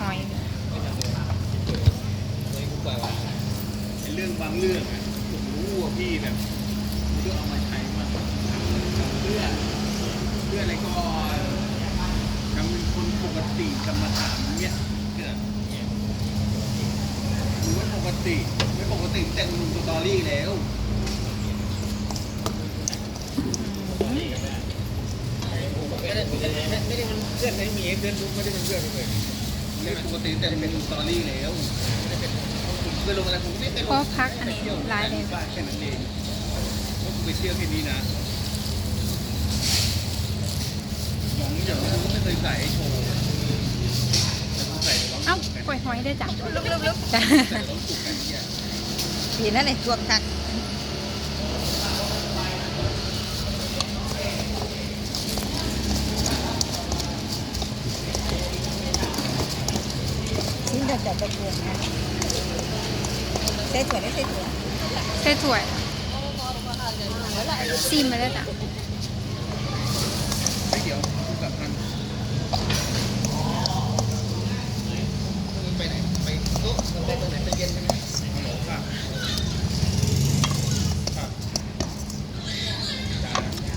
หอยเรื่องบางเรื่องอะผมรู้ว่าพี่แบบมันก็เอามาใช้มาเพื่อเพื่ออะไรก็ทำเป็นคนปกติกรรมฐานเนี่ยเกิดมันไม่ปกติไม่ปกติแต่งหนุ่สตอรี่แล้วไม่ได้มันเพื่อนไม่มีเพื่อนรู้ไม่ได้เป็นเพื่อนเลย ไม่ปกติแต่งเป็นสตอรี่แล้วผมเคยลงอะไรผมไม่เคยลงเพราะพักอันนี้หลายเลยบ้านแค่นั้นเองว่ากูไปเที่ยวแค่นี้นะหยองอย่างนี้ก็ไม่เคยใส่ให้โชว์แต่กูใส่ร้องเอ้ากันปล่อยหอยได้จ้ะลุกลุกลุกจ้ะใส่ร้องถูกกันเนี่ยดีนั่นเลยตัวคัก เดียวจะไปเกลือนะใส่ถั่วได้ใส่ถั่วใส่ถ้วซีมมาแล้วจ้ะไม่เดี๋ยวแบบนั้นไปไหนไปไปไหนไปเย็นใช่ไหมฮัลโหลค่ะ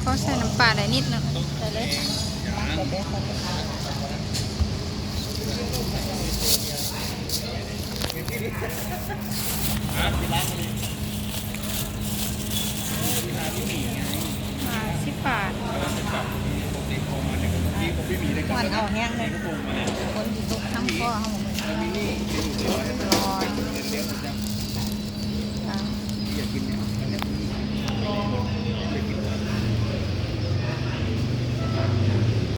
ก็ใส่น้ำปลาได้นิดนึงต้องทำเองอย่ะที่ร้านนี้ที่ร้านที่ห มาสิบบาทร้านเป็นแบบปกติโทรมาเนี่ยที่ผมเอาแห้งเลยก็โทรมาเนี่ยคนที่ตุกทั้งพ่อทั้งหมดแล้วมินี่จะอยู่ในร้อน